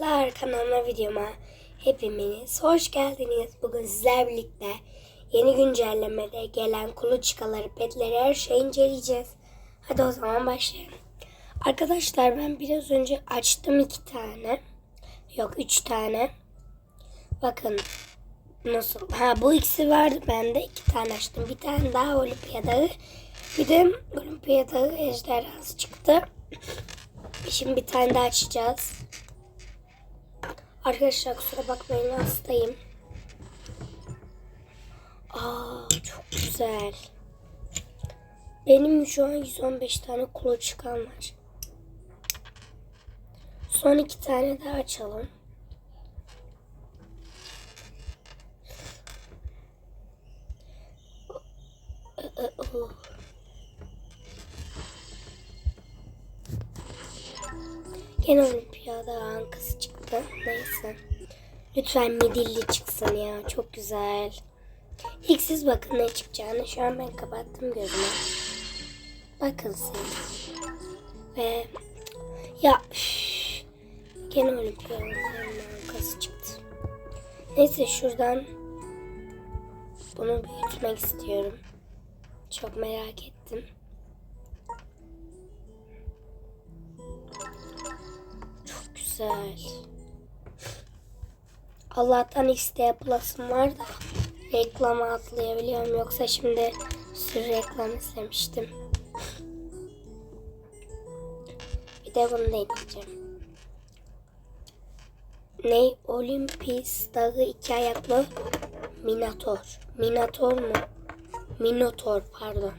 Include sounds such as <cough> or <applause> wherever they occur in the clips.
Arkadaşlar kanalıma videoma hepiniz hoş geldiniz. Bugün sizlerle birlikte yeni güncellemede gelen kuluçkaları, petleri her şeyi inceleyeceğiz. Hadi o zaman başlayalım. Arkadaşlar ben biraz önce açtım iki tane. Yok üç tane. Bakın nasıl. Ha bu ikisi vardı bende. iki tane açtım. Bir tane daha olimpiyadağı. Bir de olimpiyadağı ejderhası çıktı. Şimdi bir tane daha açacağız. Arkadaşlar kusura bakmayın hastayım. Aa çok güzel. Benim şu an 115 tane kuluçkam var. Son iki tane daha açalım. Gene olimpiyada ankası çıktı. Neyse. Lütfen midilli çıksın ya. Çok güzel. İlk siz bakın ne çıkacağını. Şu an ben kapattım gözümü. Bakın siz. Ve ya üf, gene olimpiyada ankası çıktı. Neyse şuradan bunu büyütmek istiyorum. Çok merak ettim. Çok güzel. Allah'tan X'de Plus'ım var da reklama atlayabiliyorum. Yoksa şimdi sürü reklam istemiştim. <laughs> Bir de bunu deneyeceğim. Ne? Olympus dağı iki ayaklı Minator. Minator mu? Minotor pardon.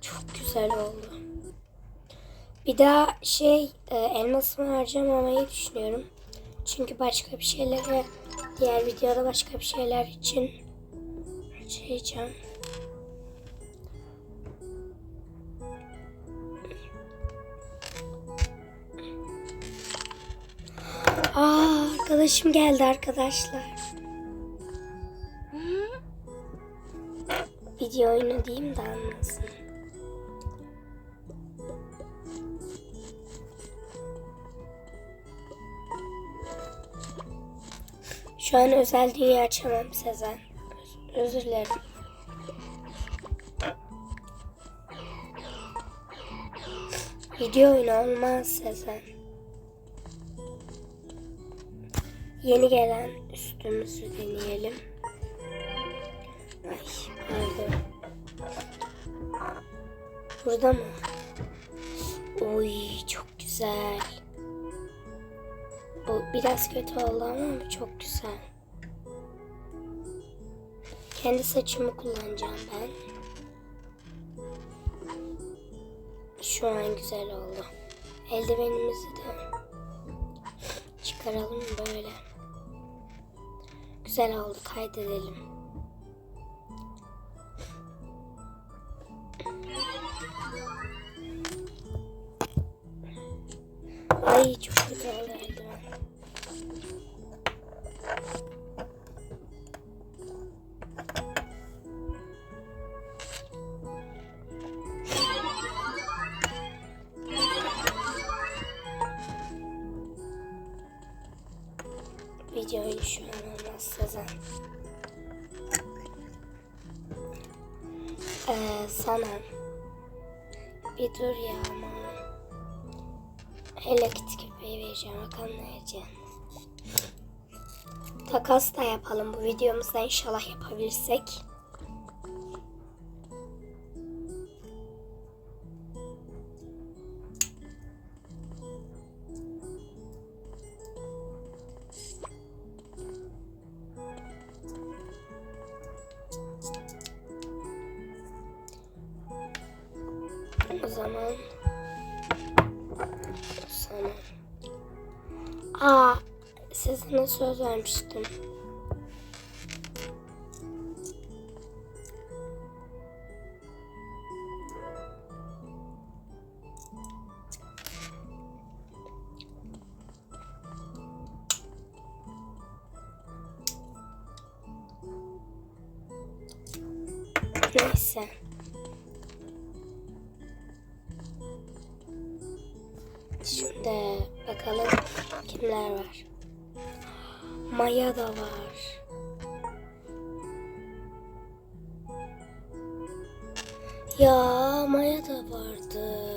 Çok güzel oldu. Bir daha şey e, elmasımı harcamamayı düşünüyorum. Çünkü başka bir şeylere diğer videoda başka bir şeyler için harcayacağım. Aa arkadaşım geldi arkadaşlar. Video oyunu diyeyim de anlasın. Şu an özel dünya açamam Sezen. Öz- özür dilerim. Video oyunu olmaz Sezen. Yeni gelen üstümüzü deneyelim. Ay pardon. Burada mı? Oy çok güzel. Bu biraz kötü oldu ama çok güzel. Kendi saçımı kullanacağım ben. Şu an güzel oldu. Eldivenimizi de çıkaralım böyle. Güzel oldu kaydedelim. Ay çok kötü oldu Ee, sana bir dur ya ama elektrik köpeği vereceğim bakalım ne vereceğim. Takas da yapalım bu videomuzda inşallah yapabilirsek. Aa, size söz vermiştim. Neyse. Şimdi bakalım kimler var. Maya da var. Ya Maya da vardı.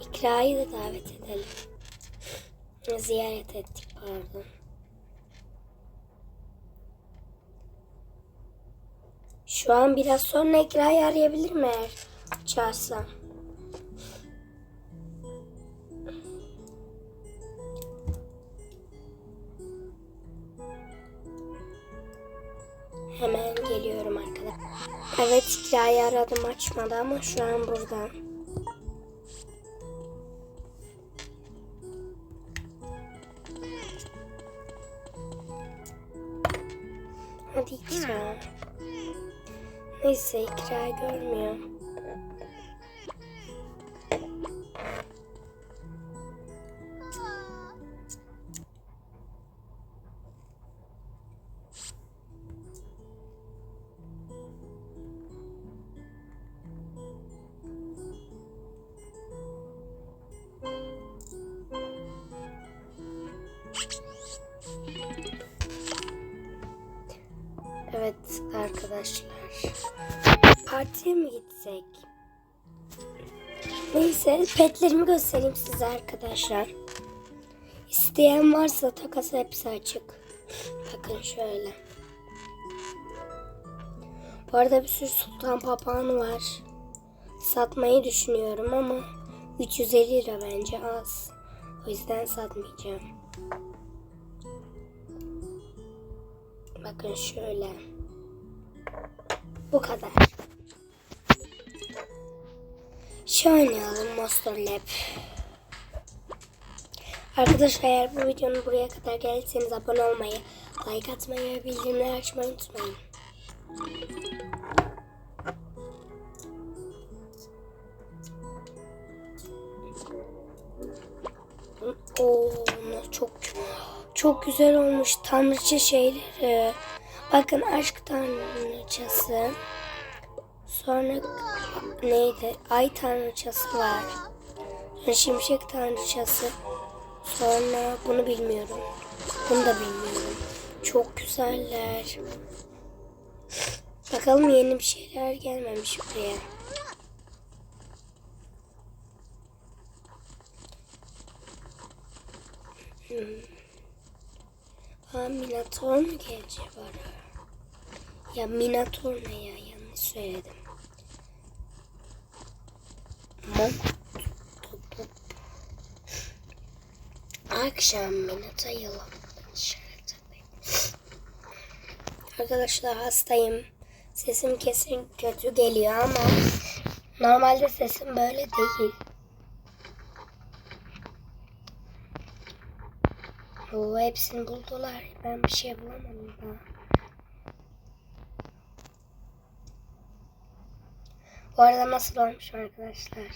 İkra'yı da davet edelim. Ziyaret ettik pardon. Şu an biraz sonra İkra'yı arayabilirim eğer çağırsam. Hemen geliyorum arkadaşlar. Evet İkra'yı aradım açmadı ama şu an burada. Hadi İkra. Neyse İkra görmüyor. Arkadaşlar. Partiye mi gitsek? Neyse petlerimi göstereyim size arkadaşlar. İsteyen varsa takas hepsi açık. Bakın şöyle. Bu arada bir sürü sultan papağanı var. Satmayı düşünüyorum ama 350 lira bence az. O yüzden satmayacağım. Bakın şöyle. Bu kadar. Şu oynayalım Monster Lab. Arkadaşlar eğer bu videonun buraya kadar geldiyseniz abone olmayı, like atmayı ve bildirimleri açmayı unutmayın. Oo, çok çok güzel olmuş tanrıça şeyleri. Bakın aşk tanrıçası. Sonra neydi? Ay tanrıçası var. Sonra şimşek tanrıçası. Sonra bunu bilmiyorum. Bunu da bilmiyorum. Çok güzeller. Bakalım yeni bir şeyler gelmemiş buraya. Hmm. Aa, Minator mu gelecek bana? Ya Minator ne ya? Yanlış söyledim. Topu. Akşam Minator yılan. Arkadaşlar hastayım. Sesim kesin kötü geliyor ama normalde sesim böyle değil. Oo, hepsini buldular. Ben bir şey bulamadım daha. Bu arada nasıl olmuş arkadaşlar?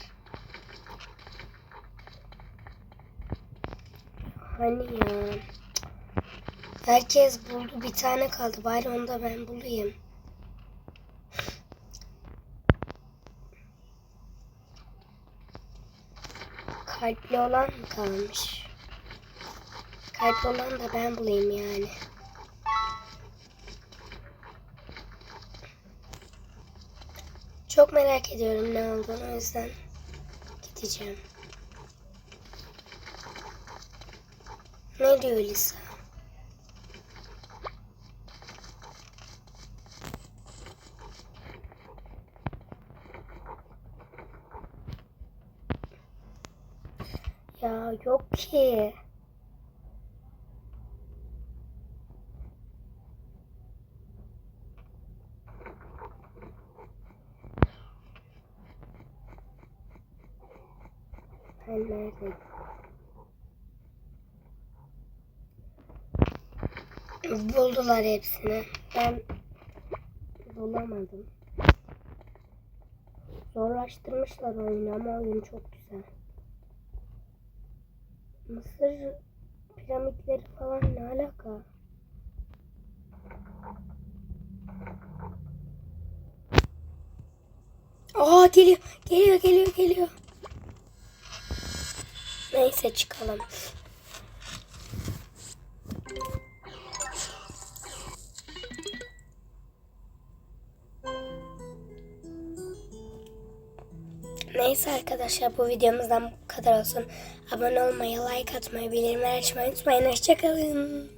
Hani ya? Herkes buldu. Bir tane kaldı. Bari onu da ben bulayım. Kalpli olan mı kalmış? Kalp olan da ben bulayım yani. Çok merak ediyorum ne olduğunu o yüzden gideceğim. Ne diyor Lisa? Ya yok ki. Neredeyim? Buldular hepsini. Ben bulamadım. Zorlaştırmışlar oyunu ama oyun çok güzel. Mısır piramitleri falan ne alaka? Aa geliyor, geliyor, geliyor, geliyor. Neyse çıkalım. Neyse arkadaşlar bu videomuzdan bu kadar olsun. Abone olmayı, like atmayı, bildirimleri açmayı unutmayın. Hoşçakalın.